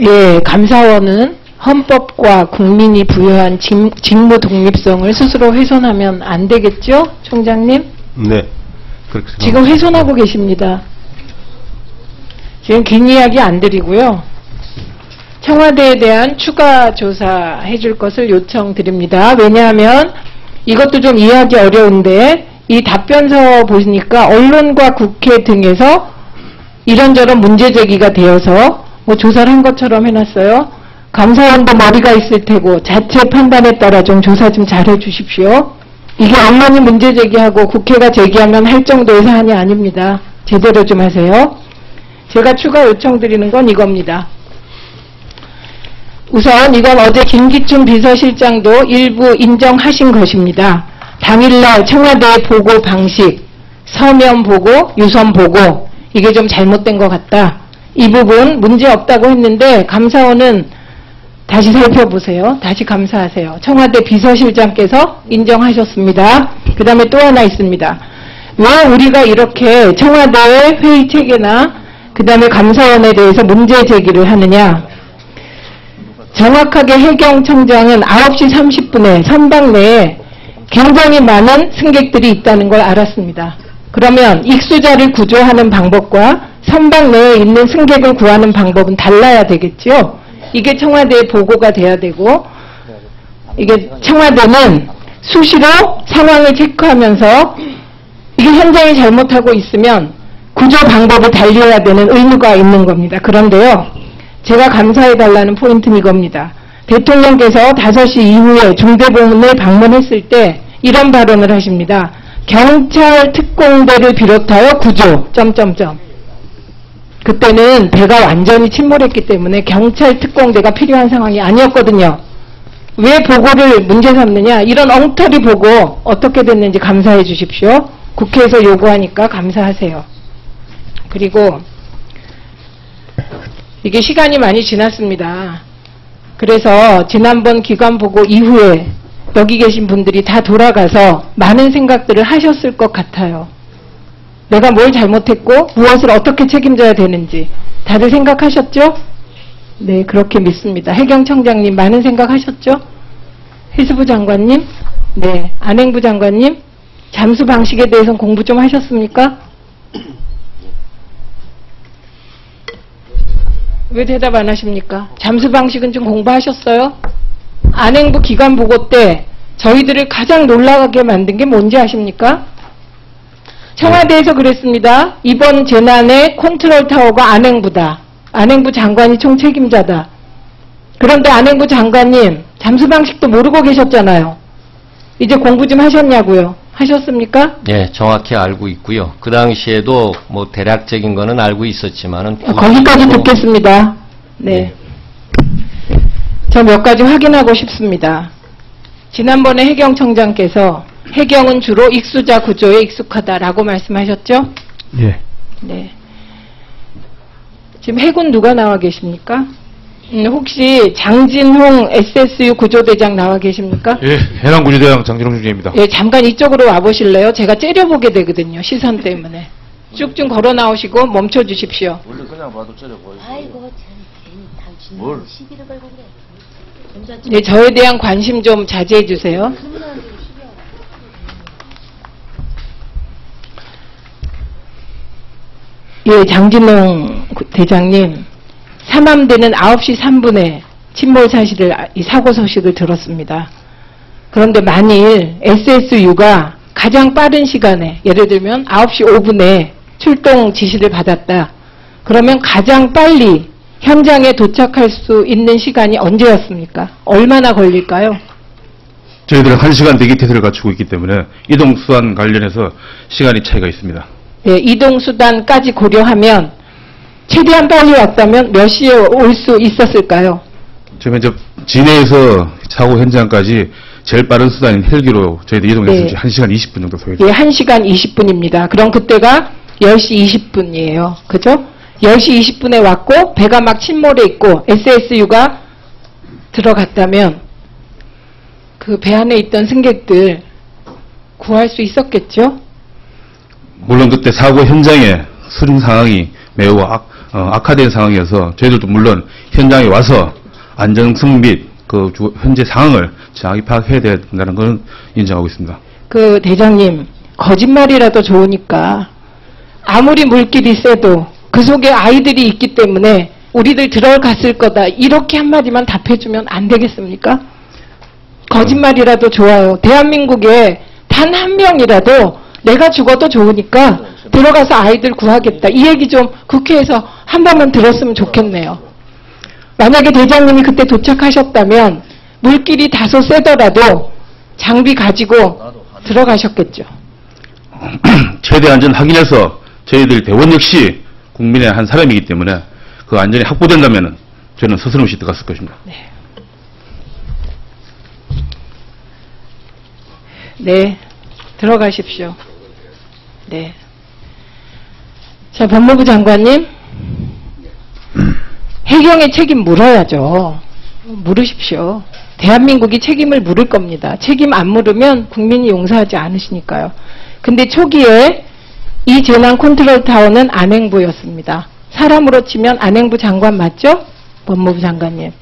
예, 감사원은 헌법과 국민이 부여한 직- 직무 독립성을 스스로 훼손하면 안 되겠죠? 총장님? 네. 그렇게 지금. 훼손하고 계십니다. 지금 긴 이야기 안 드리고요. 청와대에 대한 추가 조사 해 줄 것을 요청드립니다. 왜냐하면 이것도 좀 이해하기 어려운데 이 답변서 보시니까 언론과 국회 등에서 이런저런 문제 제기가 되어서 뭐 조사를 한 것처럼 해놨어요. 감사원도 머리가 있을 테고 자체 판단에 따라 좀 조사 좀 잘 해 주십시오. 이게 언론이 문제 제기하고 국회가 제기하면 할 정도의 사안이 아닙니다. 제대로 좀 하세요. 제가 추가 요청드리는 건 이겁니다. 우선 이건 어제 김기춘 비서실장도 일부 인정하신 것입니다. 당일날 청와대 보고 방식, 서면 보고, 유선 보고 이게 좀 잘못된 것 같다. 이 부분 문제 없다고 했는데 감사원은 다시 살펴보세요. 다시 감사하세요. 청와대 비서실장께서 인정하셨습니다. 그 다음에 또 하나 있습니다. 왜 우리가 이렇게 청와대의 회의 체계나 그 다음에 감사원에 대해서 문제 제기를 하느냐. 정확하게 해경청장은 9시 30분에 선박 내에 굉장히 많은 승객들이 있다는 걸 알았습니다. 그러면 익수자를 구조하는 방법과 선박 내에 있는 승객을 구하는 방법은 달라야 되겠죠? 이게 청와대에 보고가 돼야 되고, 이게 청와대는 수시로 상황을 체크하면서 이게 현장이 잘못하고 있으면 구조 방법을 달리해야 되는 의무가 있는 겁니다. 그런데요, 제가 감사해달라는 포인트는 이겁니다. 대통령께서 5시 이후에 중대본을 방문했을 때 이런 발언을 하십니다. 경찰 특공대를 비롯하여 구조, 점점점. 그때는 배가 완전히 침몰했기 때문에 경찰 특공대가 필요한 상황이 아니었거든요. 왜 보고를 문제 삼느냐? 이런 엉터리 보고 어떻게 됐는지 감사해 주십시오. 국회에서 요구하니까 감사하세요. 그리고 이게 시간이 많이 지났습니다. 그래서 지난번 기관 보고 이후에 여기 계신 분들이 다 돌아가서 많은 생각들을 하셨을 것 같아요. 내가 뭘 잘못했고 무엇을 어떻게 책임져야 되는지 다들 생각하셨죠? 네, 그렇게 믿습니다. 해경청장님 많은 생각하셨죠? 해수부 장관님, 네, 안행부 장관님, 잠수 방식에 대해서는 공부 좀 하셨습니까? 왜 대답 안 하십니까? 잠수 방식은 좀 공부하셨어요? 안행부 기관 보고 때 저희들을 가장 놀라게 만든 게 뭔지 아십니까? 청와대에서 그랬습니다. 이번 재난의 컨트롤 타워가 안행부다. 안행부 장관이 총 책임자다. 그런데 안행부 장관님 잠수 방식도 모르고 계셨잖아요. 이제 공부 좀 하셨냐고요? 하셨습니까? 예, 정확히 알고 있고요. 그 당시에도 뭐 대략적인 거는 알고 있었지만은 어, 거기까지 듣겠습니다. 네. 저 몇 가지 확인하고 싶습니다. 지난번에 해경청장께서 해경은 주로 익수자 구조에 익숙하다라고 말씀하셨죠? 예. 네. 지금 해군 누가 나와 계십니까? 음, 혹시 장진홍 SSU 구조대장 나와 계십니까? 예, 해남구조대장 장진홍 중장입니다. 예, 잠깐 이쪽으로 와보실래요? 제가 째려보게 되거든요, 시선 때문에. 쭉 좀 걸어 나오시고 멈춰 주십시오. 원래 그냥 봐도 째려 보여. 아이고 참 괜히 당신 뭘? 시비를 걸고 그래. 예, 저에 대한 관심 좀 자제해 주세요. 예, 장진홍 구- 대장님, 삼암대는 9시 3분에 침몰 사실을, 아- 이 사고 소식을 들었습니다. 그런데 만일 SSU가 가장 빠른 시간에, 예를 들면 9시 5분에 출동 지시를 받았다. 그러면 가장 빨리 현장에 도착할 수 있는 시간이 언제였습니까? 얼마나 걸릴까요? 저희들은 1시간 대기 태세를 갖추고 있기 때문에 이동 수단 관련해서 시간이 차이가 있습니다. 예, 이동 수단까지 고려하면 최대한 빨리 왔다면 몇 시에 올 수 있었을까요? 지금 현재 진해에서 사고 현장까지 제일 빠른 수단인 헬기로 저희들 이동했을 네. 때 1시간 20분 정도 소요됩니다. 예, 1시간 20분입니다. 그럼 그때가 10시 20분이에요. 그죠? 10시 20분에 왔고 배가 막 침몰해 있고 SSU가 들어갔다면 그 배 안에 있던 승객들 구할 수 있었겠죠? 물론 그때 사고 현장의 수중 상황이 매우 악, 어, 악화된 상황이어서 저희들도 물론 현장에 와서 안정성 및 그 현재 상황을 정확히 파악해야 된다는 것은 인정하고 있습니다. 그 대장님 거짓말이라도 좋으니까 아무리 물길이 세도 그 속에 아이들이 있기 때문에 우리들 들어갔을 거다 이렇게 한마디만 답해주면 안 되겠습니까? 거짓말이라도 좋아요. 대한민국에 단 한 명이라도 내가 죽어도 좋으니까 들어가서 아이들 구하겠다. 이 얘기 좀 국회에서 한 번만 들었으면 좋겠네요. 만약에 대장님이 그때 도착하셨다면 물길이 다소 세더라도 장비 가지고 들어가셨겠죠. 최대 안전 확인해서 저희들 대원 역시 국민의 한 사람이기 때문에 그 안전이 확보된다면 저는 스스럼 없이 들어갔을 것입니다. 네, 들어가십시오. 네. 자, 법무부 장관님. 해경의 책임 물어야죠. 물으십시오. 대한민국이 책임을 물을 겁니다. 책임 안 물으면 국민이 용서하지 않으시니까요. 근데 초기에 이 재난 컨트롤 타워는 안행부였습니다. 사람으로 치면 안행부 장관 맞죠? 법무부 장관님.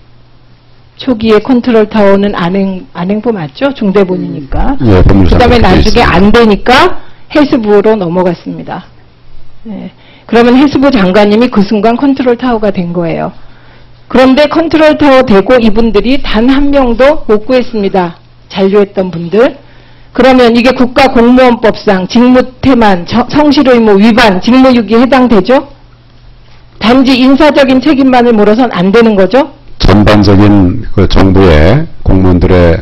초기에 컨트롤 타워는 안행, 안행부 맞죠? 중대본이니까. 예, 법무부 그 다음에 나중에. 안 되니까 해수부로 넘어갔습니다. 네. 그러면 해수부 장관님이 그 순간 컨트롤 타워가 된 거예요. 그런데 컨트롤 타워 되고 이분들이 단 한 명도 못 구했습니다. 잔류했던 분들. 그러면 이게 국가공무원법상 직무태만, 저- 성실의무 위반, 직무유기에 해당되죠? 단지 인사적인 책임만을 물어선 안 되는 거죠? 전반적인 그 정부의 공무원들의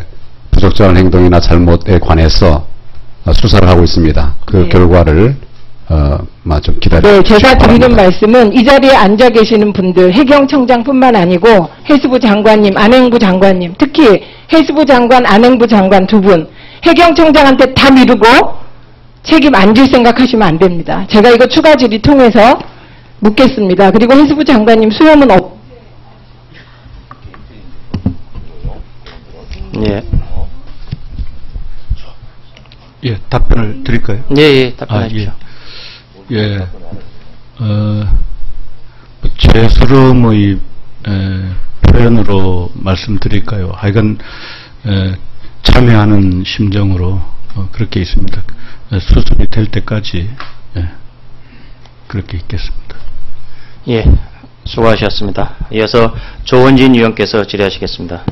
부적절한 행동이나 잘못에 관해서 어, 수사를 하고 있습니다. 그 네. 결과를 어, 마, 좀 기다려 네, 주시기 제가 드리는 바랍니다. 말씀은 이 자리에 앉아 계시는 분들, 해경청장뿐만 아니고 해수부 장관님, 안행부 장관님, 특히 해수부 장관, 안행부 장관 두 분, 해경청장한테 다 미루고 책임 안 질 생각하시면 안 됩니다. 제가 이거 추가 질의 통해서 묻겠습니다. 그리고 해수부 장관님 수염은 없, 예. 예, 답변을 드릴까요? 예, 예, 아, 답변하십시오. 예. 예. 어, 죄스러움의 에, 표현으로 말씀드릴까요? 하여간 에, 참여하는 심정으로 어, 그렇게 있습니다. 에, 수습이 될 때까지 예, 그렇게 있겠습니다. 예, 수고하셨습니다. 이어서 조원진 위원께서 질의하시겠습니다.